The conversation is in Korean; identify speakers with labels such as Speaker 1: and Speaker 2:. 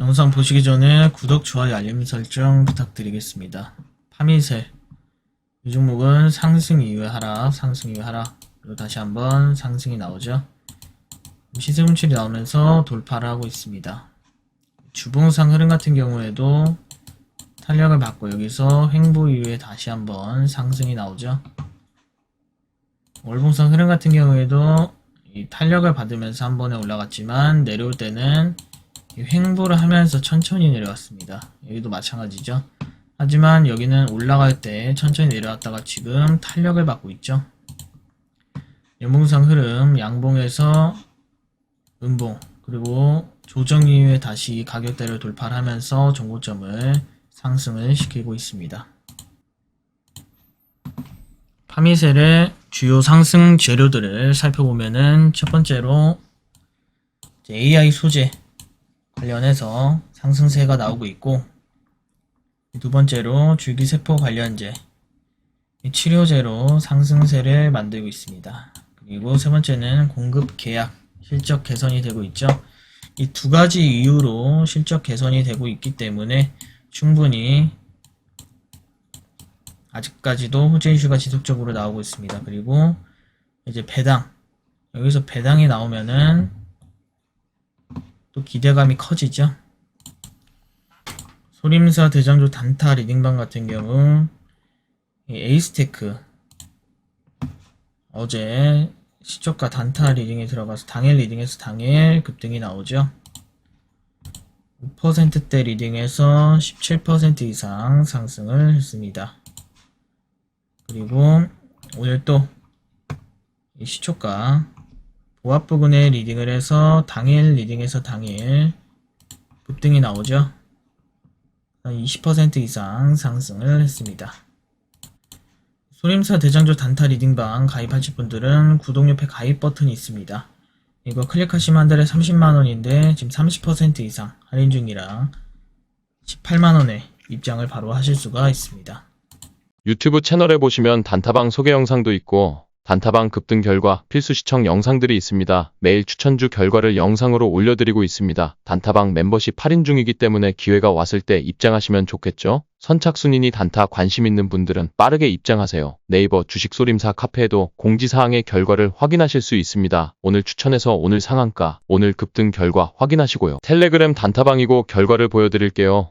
Speaker 1: 영상 보시기 전에 구독, 좋아요, 알림 설정 부탁드리겠습니다. 파미셀 이 종목은 상승 이후에 하락, 상승 이후에 하락 그리고 다시 한번 상승이 나오죠. 시세 분출이 나오면서 돌파를 하고 있습니다. 주봉상 흐름 같은 경우에도 탄력을 받고 여기서 횡보 이후에 다시 한번 상승이 나오죠. 월봉상 흐름 같은 경우에도 이 탄력을 받으면서 한 번에 올라갔지만 내려올 때는 이 횡보를 하면서 천천히 내려왔습니다. 여기도 마찬가지죠. 하지만 여기는 올라갈 때 천천히 내려왔다가 지금 탄력을 받고 있죠. 연봉상 흐름 양봉에서 음봉 그리고 조정 이후에 다시 가격대를 돌파를 하면서 정고점을 상승을 시키고 있습니다. 파미셀의 주요 상승 재료들을 살펴보면은 첫 번째로 AI 소재 관련해서 상승세가 나오고 있고 두 번째로 줄기세포 관련제 이 치료제로 상승세를 만들고 있습니다. 그리고 세 번째는 공급 계약 실적 개선이 되고 있죠. 이 두 가지 이유로 실적 개선이 되고 있기 때문에 충분히 아직까지도 호재 이슈가 지속적으로 나오고 있습니다. 그리고 이제 배당 여기서 배당이 나오면은 또 기대감이 커지죠. 소림사 대장조 단타 리딩방 같은 경우 이 에이스테크 어제 시초가 단타 리딩에 들어가서 당일 리딩에서 당일 급등이 나오죠. 5%대 리딩에서 17% 이상 상승을 했습니다. 그리고 오늘 또이 시초가 보합 부근에 리딩을 해서 당일 리딩에서 당일 급등이 나오죠. 20% 이상 상승을 했습니다. 소림사 대장조 단타 리딩방 가입하실 분들은 구독 옆에 가입 버튼이 있습니다. 이거 클릭하시면 한 달에 30만원인데 지금 30% 이상 할인 중이라 18만원에 입장을 바로 하실 수가 있습니다.
Speaker 2: 유튜브 채널에 보시면 단타방 소개 영상도 있고 단타방 급등 결과 필수 시청 영상들이 있습니다. 매일 추천주 결과를 영상으로 올려드리고 있습니다. 단타방 멤버십 할인 중이기 때문에 기회가 왔을 때 입장하시면 좋겠죠? 선착순이니 단타 관심 있는 분들은 빠르게 입장하세요. 네이버 주식소림사 카페에도 공지사항의 결과를 확인하실 수 있습니다. 오늘 추천해서 오늘 상한가, 오늘 급등 결과 확인하시고요. 텔레그램 단타방이고 결과를 보여드릴게요.